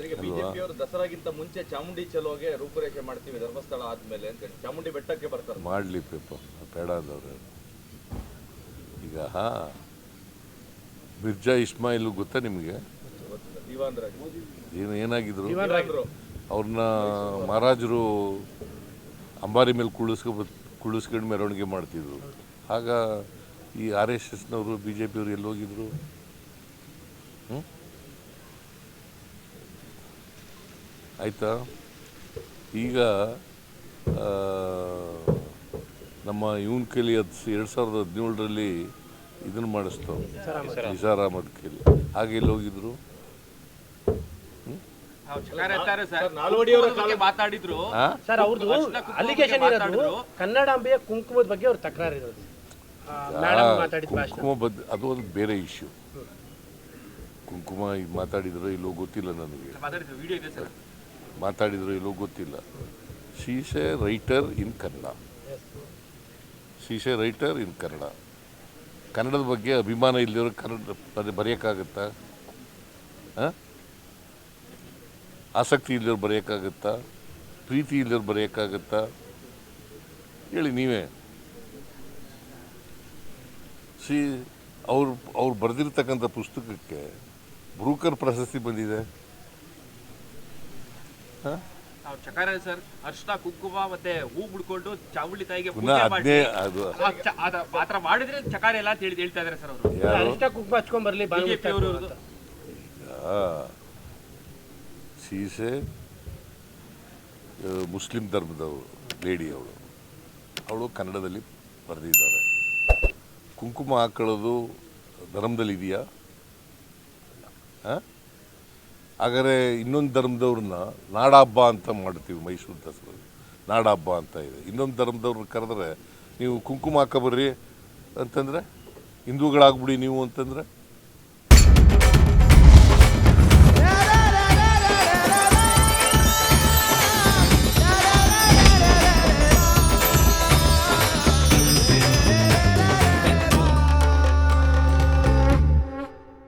ಬಿಜೆಪಿಯವರು ದಸರಾಗಿಂತ ಮುಂಚೆ ಚಾಮುಂಡಿ ಚಲೋಗೆ ರೂಪುರೇಷೆ ಮಾಡ್ತೀವಿ ಧರ್ಮಸ್ಥಳ ಆದ್ಮೇಲೆ ಅಂತ ಹೇಳಿ. ಚಾಮುಂಡಿ ಬೆಟ್ಟಕ್ಕೆ ಬರ್ತಾರೆ. ಮಾಡ್ಲಿ ಪೇಪ ಬೇಡ ಅಂದವ್ರೆ. ಈಗ ಮಿರ್ಜಾ ಇಸ್ಮಾಯಿಲ್ ಗೊತ್ತಾ ನಿಮಗೆ? ಏನು ಏನಾಗಿದ್ರು? ಅವ್ರನ್ನ ಮಹಾರಾಜರು ಅಂಬಾರಿ ಮೇಲೆ ಕುಳಿಸ್ಕೊ ಕುಳಿಸ್ಕೊಂಡು ಮೆರವಣಿಗೆ ಮಾಡ್ತಿದ್ರು. ಆಗ ಈ ಆರ್ ಎಸ್ ಎಸ್ನವರು ಬಿ ಜೆ ಪಿಯವರು ಎಲ್ಲಿ ಹೋಗಿದ್ರು ಹ್ಮ್? ಆಯ್ತಾ? ಈಗ ನಮ್ಮ ಇವನ್ ಕೇಳಿ ಹದ್ ಎರಡು ಸಾವಿರದ ಹದಿನೇಳರಲ್ಲಿ ಇದನ್ನು ಮಾಡಿಸ್ತಾವ. ನಿಸಾರ್ ಅಹಮದ್ ಕೇಳಿ ಹಾಗೆ ಇಲ್ಲಿ ಹೋಗಿದ್ರು? ಕನ್ನಡಾಂಬೆಯ ಕುಂಕುಮದ ಬಗ್ಗೆ ಅವ್ರ ತಕರಾರು ಇರೋದು. ಕುಂಕುಮ ಬದ್ ಅದು ಒಂದು ಬೇರೆ ಇಶ್ಯೂ ಕುಂಕುಮ ಈಗ ಮಾತಾಡಿದ್ರು ಇಲ್ಲೋ ಗೊತ್ತಿಲ್ಲ ನನಗೆ. ಮಾತಾಡಿದ್ರು ಇಲ್ಲೂ ಗೊತ್ತಿಲ್ಲ. ಶೀಶೆ ಎ ರೈಟರ್ ಇನ್ ಕನ್ನಡ ಶೀಶೆ ಎ ರೈಟರ್ ಇನ್ ಕನ್ನಡ ಕನ್ನಡದ ಬಗ್ಗೆ ಅಭಿಮಾನ ಇಲ್ಲದಿರೋ ಕನ್ನಡ ಅದೇ ಬರೆಯೋಕ್ಕಾಗತ್ತಾ? ಆ? ಆಸಕ್ತಿ ಇಲ್ಲದವ್ರು ಬರೆಯೋಕ್ಕಾಗತ್ತಾ? ಪ್ರೀತಿ ಇಲ್ದಿರೋ ಬರೆಯೋಕ್ಕಾಗತ್ತಾ? ಹೇಳಿ ನೀವೇ. ಸಿ ಅವ್ರು ಅವ್ರು ಬರೆದಿರ್ತಕ್ಕಂಥ ಪುಸ್ತಕಕ್ಕೆ ಬ್ರೂಕರ್ ಪ್ರಶಸ್ತಿ ಬಂದಿದೆ. ಅವ್ರು ಚಕಾರ ಸರ್ ಅರ್ಶನ ಕುಂಕುಮ ಮತ್ತೆ ಹೂ ಬಿಡ್ಕೊಂಡು ಚಾವುಳ್ಳಿ ತಾಯಿಗೆ ಪುನಃ ಪೂಜೆ ಮಾಡಿ ಅದು. ಆ ಆ ಮಾಡಿದ್ರೆ ಚಕಾರ ಎಲ್ಲ ಅಂತ ಹೇಳಿ ಹೇಳ್ತಾ ಇದಾರೆ ಸರ್ ಅವರು. ಯಾರು? ಕುಂಕುಮ ಹಚ್ಕೊಂಡ್ ಬರ್ಲಿ ಬಿಜೆಪಿ ಅವರು ಸೀಸೆ ಮುಸ್ಲಿಂ ಧರ್ಮದವರು ಲೇಡಿ ಅವಳು. ಅವಳು ಕನ್ನಡದಲ್ಲಿ ಬರೆದಿದ್ದಾರೆ. ಕುಂಕುಮ ಹಾಕೊಳ್ಳೋದು ಧರ್ಮದಲ್ಲಿ ಇದೆಯಾ? ಹಾಗಾದರೆ ಇನ್ನೊಂದು ಧರ್ಮದವ್ರನ್ನ ನಾಡಹಬ್ಬ ಅಂತ ಮಾಡ್ತೀವಿ ಮೈಸೂರು ದಸರಾ ನಾಡಹಬ್ಬ ಅಂತ ಇದೆ. ಇನ್ನೊಂದು ಧರ್ಮದವ್ರನ್ನ ಕರೆದ್ರೆ ನೀವು ಕುಂಕುಮ ಹಾಕಬರ್ರಿ ಅಂತಂದರೆ, ಹಿಂದೂಗಳಾಗ್ಬಿಡಿ ನೀವು ಅಂತಂದರೆ